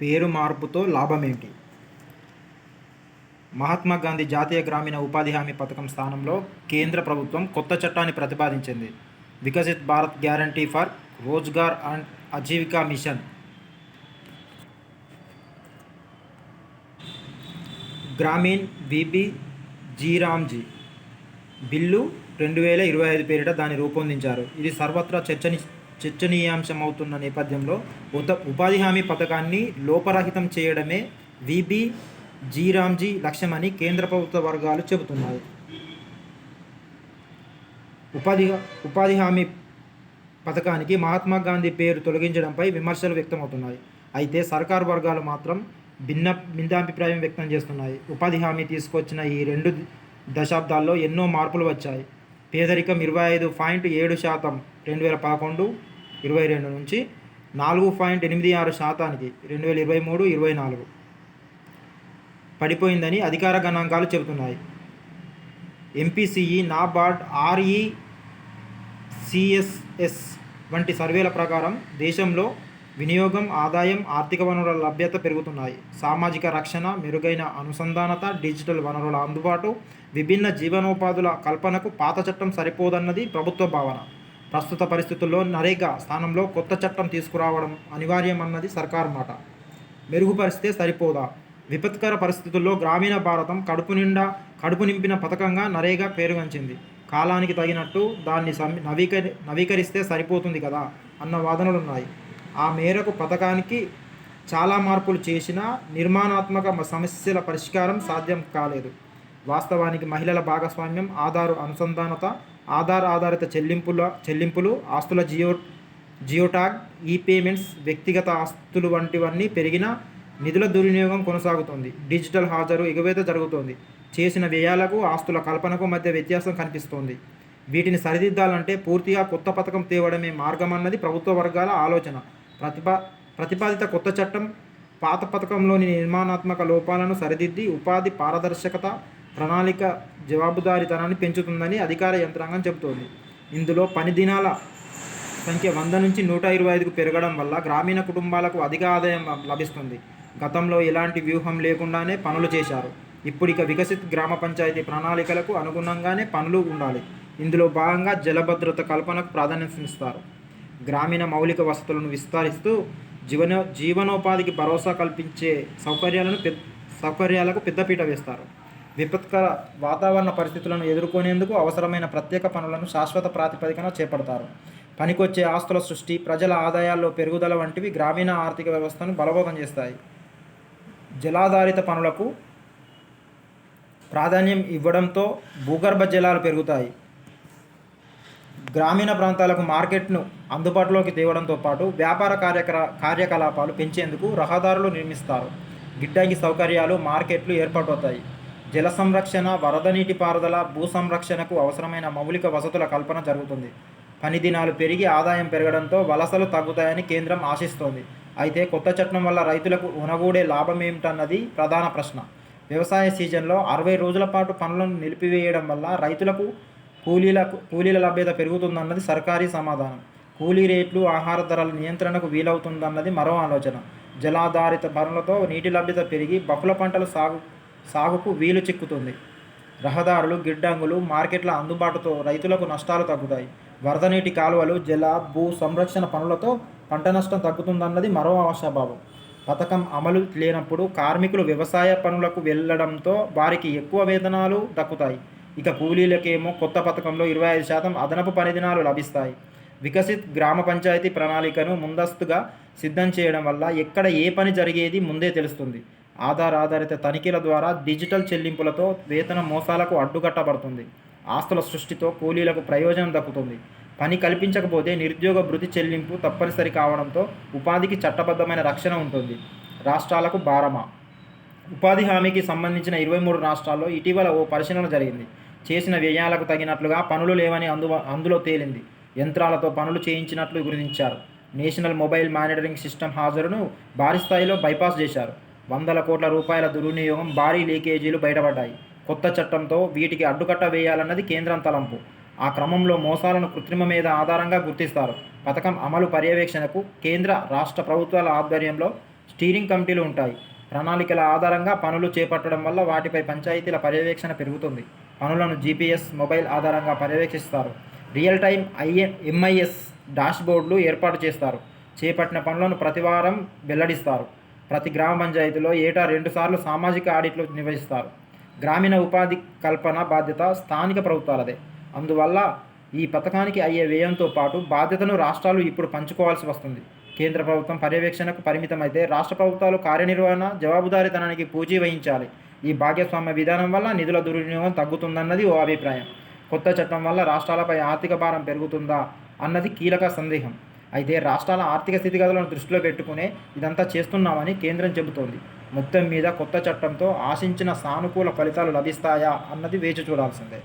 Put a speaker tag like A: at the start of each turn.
A: పేరు మార్పుతో లాభమేంటి? మహాత్మా గాంధీ జాతీయ గ్రామీణ ఉపాధి హామీ పథకం స్థానంలో కేంద్ర ప్రభుత్వం కొత్త చట్టాన్ని ప్రతిపాదించింది. Viksit Bharat guarantee for Rozgar and Ajeevika mission. Gramin VB G RAM G. Bill రెండు వేల ఇరవై ఐదు పేరిట దాన్ని రూపొందించారు. ఇది సర్వత్రా చర్చని చర్చనీయాంశం అవుతున్న నేపథ్యంలో ఉత ఉపాధి హామీ పథకాన్ని లోపరహితం చేయడమే విబి జీరామ్జీ లక్ష్యమని కేంద్ర ప్రభుత్వ వర్గాలు చెబుతున్నాయి. ఉపాధి ఉపాధి హామీ పథకానికి మహాత్మా గాంధీ పేరు తొలగించడంపై విమర్శలు వ్యక్తమవుతున్నాయి. అయితే సర్కారు వర్గాలు మాత్రం భిన్న భిన్నాభిప్రాయం వ్యక్తం చేస్తున్నాయి. ఉపాధి హామీ తీసుకొచ్చిన ఈ రెండు దశాబ్దాల్లో ఎన్నో మార్పులు వచ్చాయి. పేదరికం ఇరవై ఐదు పాయింట్ ఏడు శాతం రెండు వేల పదకొండు ఇరవై రెండు నుంచి నాలుగు పాయింట్ ఎనిమిది ఆరు శాతానికి రెండు వేల ఇరవై మూడు ఇరవై నాలుగు. పడిపోయిందని అధికార గణాంకాలు చెబుతున్నాయి. ఎంపీసీఈ నాబార్డ్ ఆర్ఈ సిఎస్ఎస్ వంటి సర్వేల ప్రకారం దేశంలో వినియోగం ఆదాయం ఆర్థిక వనరుల లభ్యత పెరుగుతున్నాయి. సామాజిక రక్షణ మెరుగైన అనుసంధానత డిజిటల్ వనరుల అందుబాటు విభిన్న జీవనోపాధుల కల్పనకు పాత చట్టం సరిపోదన్నది ప్రభుత్వ భావన. ప్రస్తుత పరిస్థితుల్లో నరేగా స్థానంలో కొత్త చట్టం తీసుకురావడం అనివార్యమన్నది సర్కార్ మాట. మెరుగుపరిస్తే సరిపోదా? విపత్కర పరిస్థితుల్లో గ్రామీణ భారతం కడుపు నిండా కడుపు నింపిన పథకంగా నరేగా పేరుగంచింది. కాలానికి తగినట్టు దాన్ని నవీకరి నవీకరిస్తే సరిపోతుంది కదా అన్న వాదనలున్నాయి. ఆ మేరకు పథకానికి చాలా మార్పులు చేసినా నిర్మాణాత్మక సమస్యల పరిష్కారం సాధ్యం కాలేదు. వాస్తవానికి మహిళల భాగస్వామ్యం ఆధారు అనుసంధానత ఆధార్ ఆధారిత చెల్లింపుల చెల్లింపులు ఆస్తుల జియో జియోటాగ్ ఈ పేమెంట్స్ వ్యక్తిగత ఆస్తులు వంటివన్నీ పెరిగిన నిధుల దుర్వినియోగం కొనసాగుతుంది. డిజిటల్ హాజరు ఎగవేత జరుగుతోంది. చేసిన వ్యయాలకు ఆస్తుల కల్పనకు మధ్య వ్యత్యాసం కనిపిస్తోంది. వీటిని సరిదిద్దాలంటే పూర్తిగా కొత్త పథకం తేవడమే మార్గమన్నది ప్రభుత్వ వర్గాల ఆలోచన. ప్రతిపా ప్రతిపాదిత కొత్త చట్టం పాత పథకంలోని నిర్మాణాత్మక లోపాలను సరిదిద్ది ఉపాధి పారదర్శకత ప్రణాళిక జవాబుదారీతనాన్ని పెంచుతుందని అధికార యంత్రాంగం చెబుతోంది. ఇందులో పని దినాల సంఖ్య వంద నుంచి నూట ఇరవై ఐదుకు పెరగడం వల్ల గ్రామీణ కుటుంబాలకు అధిక ఆదాయం లభిస్తుంది. గతంలో ఎలాంటి వ్యూహం లేకుండానే పనులు చేశారు. ఇప్పుడు ఇక వికసిత్ గ్రామ పంచాయతీ ప్రణాళికలకు అనుగుణంగానే పనులు ఉండాలి. ఇందులో భాగంగా జలభద్రత కల్పనకు ప్రాధాన్యతనిస్తారు. గ్రామీణ మౌలిక వసతులను విస్తరిస్తూ జీవన జీవనోపాధికి భరోసా కల్పించే సౌకర్యాలను సౌకర్యాలకు పెద్దపీట వేస్తారు. విపత్కర వాతావరణ పరిస్థితులను ఎదుర్కొనేందుకు అవసరమైన ప్రత్యేక పనులను శాశ్వత ప్రాతిపదికన చేపడతారు. పనికొచ్చే ఆస్తుల సృష్టి ప్రజల ఆదాయాల్లో పెరుగుదల వంటివి గ్రామీణ ఆర్థిక వ్యవస్థను బలోపేతం చేస్తాయి. జలాధారిత పనులకు ప్రాధాన్యం ఇవ్వడంతో భూగర్భ జలాలు పెరుగుతాయి. గ్రామీణ ప్రాంతాలకు మార్కెట్ను అందుబాటులోకి తేవడంతో పాటు వ్యాపార కార్యకలా కార్యకలాపాలు పెంచేందుకు రహదారులు నిర్మిస్తారు. గిడ్డంగి సౌకర్యాలు మార్కెట్లు ఏర్పాటవుతాయి. జల సంరక్షణ వరద నీటి పారుదల భూ సంరక్షణకు అవసరమైన మౌలిక వసతుల కల్పన జరుగుతుంది. పని దినాలు పెరిగి ఆదాయం పెరగడంతో వలసలు తగ్గుతాయని కేంద్రం ఆశిస్తోంది. అయితే కొత్త చట్టం వల్ల రైతులకు ఉనగూడే లాభం ఏమిటన్నది ప్రధాన ప్రశ్న. వ్యవసాయ సీజన్లో అరవై రోజుల పాటు పనులను నిలిపివేయడం వల్ల రైతులకు కూలీలకు కూలీల లభ్యత పెరుగుతుందన్నది సర్కారీ సమాధానం. కూలీ రేట్లు ఆహార ధరల నియంత్రణకు వీలవుతుందన్నది మరో ఆలోచన. జలాధారిత పనులతో నీటి లభ్యత పెరిగి బహుళ పంటల సాగు సాగుకు వీలు చిక్కుతుంది. రహదారులు గిడ్డంగులు మార్కెట్ల అందుబాటుతో రైతులకు నష్టాలు తగ్గుతాయి. వరద నీటి కాలువలు జల భూ సంరక్షణ పనులతో పంట నష్టం తగ్గుతుందన్నది మరో ఆశాభావం. పథకం అమలు లేనప్పుడు కార్మికులు వ్యవసాయ పనులకు వెళ్ళడంతో వారికి ఎక్కువ వేతనాలు దక్కుతాయి. ఇక కూలీలకేమో కొత్త పథకంలో ఇరవై ఐదు శాతం అదనపు పనిదినాలు లభిస్తాయి. వికసిత్ గ్రామ పంచాయతీ ప్రణాళికను ముందస్తుగా సిద్ధం చేయడం వల్ల ఎక్కడ ఏ పని జరిగేది ముందే తెలుస్తుంది. ఆధార్ ఆధారిత తనిఖీల ద్వారా డిజిటల్ చెల్లింపులతో వేతన మోసాలకు అడ్డుకట్టబడుతుంది. ఆస్తుల సృష్టితో కూలీలకు ప్రయోజనం దక్కుతుంది. పని కల్పించకపోతే నిరుద్యోగ భృతి చెల్లింపు తప్పనిసరి కావడంతో ఉపాధికి చట్టబద్ధమైన రక్షణ ఉంటుంది. రాష్ట్రాలకు భారమా. ఉపాధి హామీకి సంబంధించిన ఇరవై మూడు రాష్ట్రాల్లో ఇటీవల ఓ పరిశీలన జరిగింది. చేసిన వ్యయాలకు తగినట్లుగా పనులు లేవని అందు అందులో తేలింది. యంత్రాలతో పనులు చేయించినట్లు గుర్తించారు నేషనల్ మొబైల్ మానిటరింగ్ సిస్టమ్ హాజరును భారీ స్థాయిలో బైపాస్ చేశారు. వందల కోట్ల రూపాయల దుర్వినియోగం భారీ లీకేజీలు బయటపడ్డాయి. కొత్త చట్టంతో వీటికి అడ్డుకట్ట వేయాలన్నది కేంద్రం తలంపు. ఆ క్రమంలో మోసాలను కృత్రిమ మీద ఆధారంగా గుర్తిస్తారు. పథకం అమలు పర్యవేక్షణకు కేంద్ర రాష్ట్ర ప్రభుత్వాల ఆధ్వర్యంలో స్టీరింగ్ కమిటీలు ఉంటాయి. ప్రణాళికల ఆధారంగా పనులు చేపట్టడం వల్ల వాటిపై పంచాయతీల పర్యవేక్షణ పెరుగుతుంది. పనులను జీపీఎస్ మొబైల్ ఆధారంగా పర్యవేక్షిస్తారు. Real time I A MIS డాష్బోర్డులు ఏర్పాటు చేస్తారు. చేపట్టిన పనులను ప్రతివారం వెల్లడిస్తారు. ప్రతి గ్రామ పంచాయతీలో ఏటా రెండుసార్లు సామాజిక ఆడిట్లు నిర్వహిస్తారు. గ్రామీణ ఉపాధి కల్పన బాధ్యత స్థానిక ప్రభుత్వాలదే. అందువల్ల ఈ పథకానికి అయ్యే వ్యయంతో పాటు బాధ్యతను రాష్ట్రాలు ఇప్పుడు పంచుకోవాల్సి వస్తుంది. కేంద్ర ప్రభుత్వం పర్యవేక్షణకు పరిమితమైతే రాష్ట్ర ప్రభుత్వాలు కార్యనిర్వహణ జవాబుదారీతనానికి పూజీ వహించాలి. ఈ భాగస్వామ్య విధానం వల్ల నిధుల దుర్వినియోగం తగ్గుతుందన్నది ఓ అభిప్రాయం. కొత్త చట్టం వల్ల రాష్ట్రాలపై ఆర్థిక భారం పెరుగుతుందా అన్నది కీలక సందేహం. అయితే రాష్ట్రాల ఆర్థిక స్థితిగతులను దృష్టిలో పెట్టుకునే ఇదంతా చేస్తున్నామని కేంద్రం చెబుతోంది. మొత్తం మీద కొత్త చట్టంతో ఆశించిన సానుకూల ఫలితాలు లభిస్తాయా అన్నది వేచి చూడాల్సిందే.